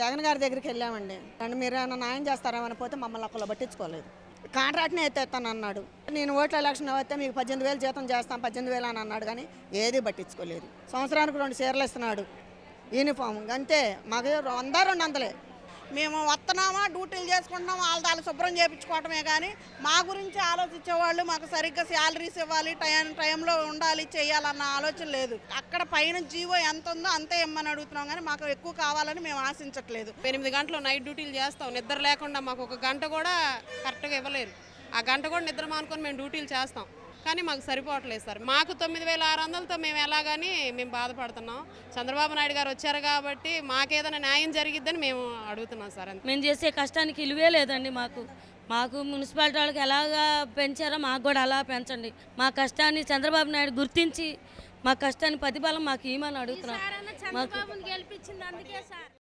జగన్ గారి దగ్గరికి వెళ్ళామండి. అండ్ మీరు ఏమైనా న్యాయం చేస్తారేమని పోతే మమ్మల్ని ఒక్కళ్ళు పట్టించుకోలేదు. కాంట్రాక్ట్ని ఎత్తేస్తాను అన్నాడు. నేను ఓట్ల ఎలక్షన్ వస్తే మీకు పద్దెనిమిది వేలు జీతం చేస్తాం పద్దెనిమిది వేలు అని అన్నాడు కానీ ఏది పట్టించుకోలేదు. సంవత్సరానికి రెండు చీరలు ఇస్తున్నాడు. యూనిఫామ్ అంతే మాకు వంద రెండు వందలే. మేము వస్తున్నామా? డ్యూటీలు చేసుకుంటున్నాం వాళ్ళ దాన్ని శుభ్రం చేయించుకోవటమే కానీ మా గురించి ఆలోచించేవాళ్ళు మాకు సరిగ్గా శాలరీస్ ఇవ్వాలి టైం టైంలో ఉండాలి చేయాలన్న ఆలోచన లేదు. అక్కడ పైన జీవో ఎంత ఉందో అంతే ఇమ్మని అడుగుతున్నాం కానీ మాకు ఎక్కువ కావాలని మేము ఆశించట్లేదు. ఎనిమిది గంటలు నైట్ డ్యూటీలు చేస్తాం. నిద్ర లేకుండా మాకు ఒక గంట కూడా కరెక్ట్గా ఇవ్వలేరు. ఆ గంట కూడా నిద్ర మానుకొని మేము డ్యూటీలు చేస్తాం. కానీ మాకు సరిపోవట్లేదు సార్. మాకు తొమ్మిది వేల ఆరు వందలతో మేము ఎలాగని మేము బాధపడుతున్నాం. చంద్రబాబు నాయుడు గారు వచ్చారు కాబట్టి మాకేదైనా న్యాయం జరిగిద్దని మేము అడుగుతున్నాం సార్ అంతే. మేము చేసే కష్టానికి ఇలువే లేదండి మాకు. మాకు మున్సిపాలిటీ వాళ్ళకి ఎలాగా పెంచారో మాకు కూడా అలా పెంచండి. మా కష్టాన్ని చంద్రబాబు నాయుడు గుర్తించి మా కష్టాన్ని ప్రతిఫలం మాకు ఇవ్వమని అడుగుతున్నాం. మాకు గెలిపించింది అందుకే సార్.